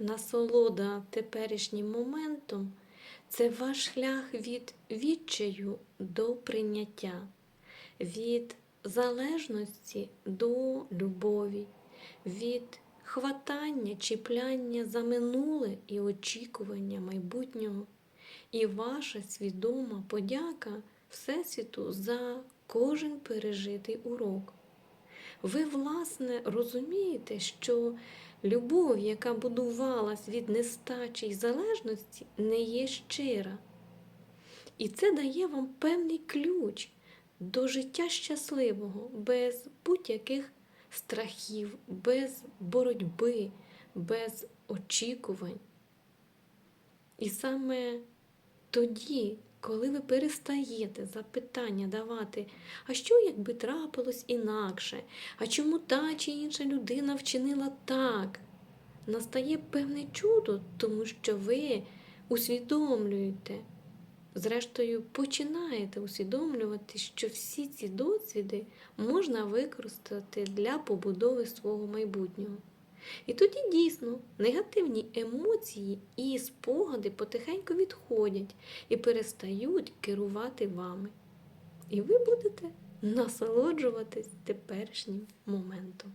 насолода теперішнім моментом це ваш шлях від відчаю до прийняття, від залежності до любові, від хватання, чіпляння за минуле і очікування майбутнього. І ваша свідома подяка Всесвіту за кожен пережитий урок. Ви, власне, розумієте, що любов, яка будувалась від нестачі й залежності, не є щира. І це дає вам певний ключ до життя щасливого, без будь-яких страхів, без боротьби, без очікувань. І саме тоді, коли ви перестаєте запитання давати, а що якби трапилось інакше, а чому та чи інша людина вчинила так, настає певне чудо, тому що ви усвідомлюєте, зрештою починаєте усвідомлювати, що всі ці досвіди можна використати для побудови свого майбутнього. І тоді дійсно негативні емоції і спогади потихеньку відходять і перестають керувати вами. І ви будете насолоджуватись теперішнім моментом.